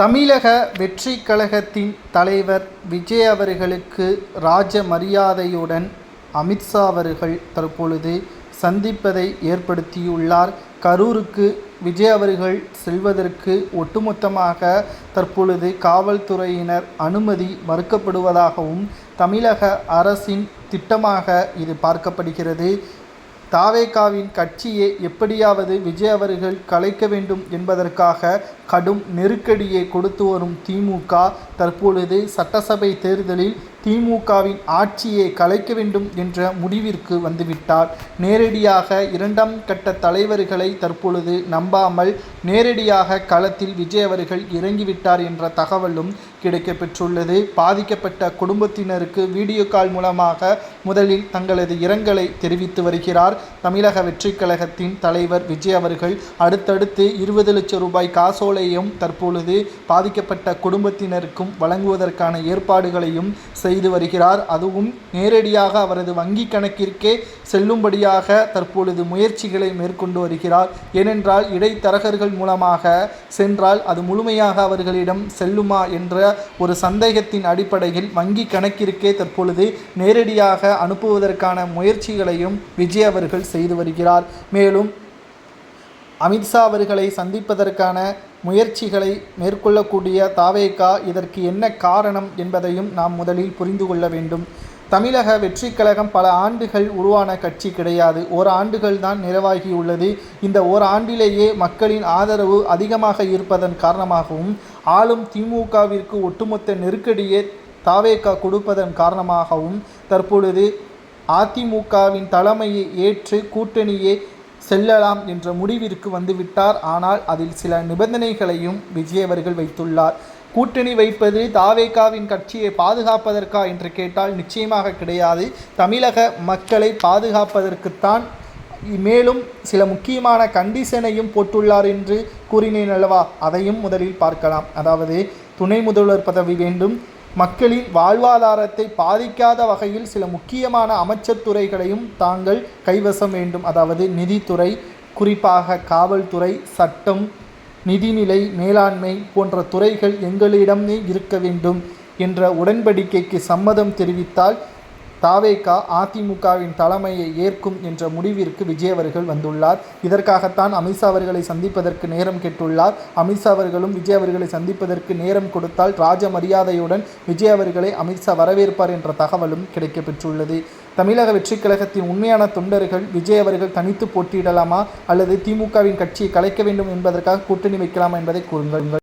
தமிழக வெற்றி கழகத்தின் தலைவர் விஜய் அவர்களுக்கு ராஜ மரியாதையுடன் அமித்ஷா அவர்கள் தற்பொழுது சந்திப்பதை ஏற்படுத்தியுள்ளார். கரூருக்கு விஜய் அவர்கள் செல்வதற்கு ஒட்டுமொத்தமாக தற்பொழுது காவல்துறையினர் அனுமதி மறுக்கப்படுவதாகவும் தமிழக அரசின் திட்டமாக இது பார்க்கப்படுகிறது. தாவேகாவின் கட்சியை எப்படியாவது விஜய் அவர்கள் கலைக்க வேண்டும் என்பதற்காக கடும் நெருக்கடியை கொடுத்து வரும் திமுக தற்பொழுது சட்டசபை தேர்தலில் திமுகவின் ஆட்சியை கலைக்க வேண்டும் என்ற முடிவிற்கு வந்துவிட்டார். நேரடியாக இரண்டாம் கட்ட தலைவர்களை தற்பொழுது நம்பாமல் நேரடியாக களத்தில் விஜய் அவர்கள் இறங்கிவிட்டார் என்ற தகவலும் கிடைக்கப்பெற்றுள்ளது. பாதிக்கப்பட்ட குடும்பத்தினருக்கு வீடியோ கால் மூலமாக முதலில் தங்களது இரங்கலை தெரிவித்து வருகிறார். தமிழக வெற்றி கழகத்தின் தலைவர் விஜய் அவர்கள் அடுத்தடுத்து இருபது லட்சம் ரூபாய் காசோலையும் தற்பொழுது பாதிக்கப்பட்ட குடும்பத்தினருக்கும் வழங்குவதற்கான ஏற்பாடுகளையும் செய்து வருகிறார். அதுவும் நேரடியாக அவரது வங்கி கணக்கிற்கே செல்லும்படியாக தற்பொழுது முயற்சிகளை மேற்கொண்டு வருகிறார். ஏனென்றால் இடைத்தரகர்கள் மூலமாக சென்றால் அது முழுமையாக அவர்களிடம் செல்லுமா என்ற ஒரு சந்தேகத்தின் அடிப்படையில் வங்கி கணக்கிற்கே தற்பொழுது நேரடியாக அனுப்புவதற்கான முயற்சிகளையும் விஜய் அவர்கள் செய்து வருகிறார். மேலும் அமித்ஷா அவர்களை சந்திப்பதற்கான முயற்சிகளை மேற்கொள்ளக்கூடிய தாவேகா இதற்கு என்ன காரணம் என்பதையும் நாம் முதலில் புரிந்து கொள்ள வேண்டும். தமிழக வெற்றிக் கழகம் பல ஆண்டுகள் உருவான கட்சி கிடையாது. ஓராண்டுகள் ஆண்டுகள் தான் நிறைவாகியுள்ளது. இந்த ஓராண்டிலேயே ஆண்டிலேயே மக்களின் ஆதரவு அதிகமாக இருப்பதன் காரணமாகவும் ஆளும் திமுகவிற்கு ஒட்டுமொத்த நெருக்கடியை தாவேகா கொடுப்பதன் காரணமாகவும் தற்பொழுது அதிமுகவின் தலைமையை ஏற்று கூட்டணியே செல்லலாம் என்ற முடிவிற்கு வந்துவிட்டார். ஆனால் அதில் சில நிபந்தனைகளையும் விஜய் அவர்கள் வைத்துள்ளார். கூட்டணி வைப்பது தாவேகாவின் கட்சியை பாதுகாப்பதற்கா என்று கேட்டால் நிச்சயமாக கிடையாது. தமிழக மக்களை பாதுகாப்பதற்குத்தான் மேலும் சில முக்கியமான கண்டிஷனையும் போட்டுள்ளார் என்று கூறினேன் அல்லவா? அதையும் முதலில் பார்க்கலாம். அதாவது துணை முதல்வர் பதவி வேண்டும். மக்களின் வாழ்வாதாரத்தை பாதிக்காத வகையில் சில முக்கியமான அமைச்சர் துறைகளையும் தாங்கள் கைவசம் வேண்டும். அதாவது நிதித்துறை குறிப்பாக காவல்துறை சட்டம் நிதிநிலை மேலாண்மை போன்ற துறைகள் எங்களிடமே இருக்க வேண்டும் என்ற உடன்படிக்கைக்கு சம்மதம் தெரிவித்தால் தாவேகா அதிமுகவின் தலைமையை ஏற்கும் என்ற முடிவிற்கு விஜய் அவர்கள் வந்துள்ளார். இதற்காகத்தான் அமித்ஷா அவர்களை சந்திப்பதற்கு நேரம் கேட்டுள்ளார். அமித்ஷா அவர்களும் விஜய் அவர்களை சந்திப்பதற்கு நேரம் கொடுத்தால் ராஜ மரியாதையுடன் விஜய் அவர்களை அமித்ஷா வரவேற்பார் என்ற தகவலும் கிடைக்கப்பெற்றுள்ளது. தமிழக வெற்றிக் கழகத்தின் உண்மையான தொண்டர்கள் விஜய் அவர்கள் தனித்து போட்டியிடலாமா? அல்லது திமுகவின் கட்சியை கலைக்க வேண்டும் என்பதற்காக கூட்டணி வைக்கலாமா என்பதை கூறுங்கள்.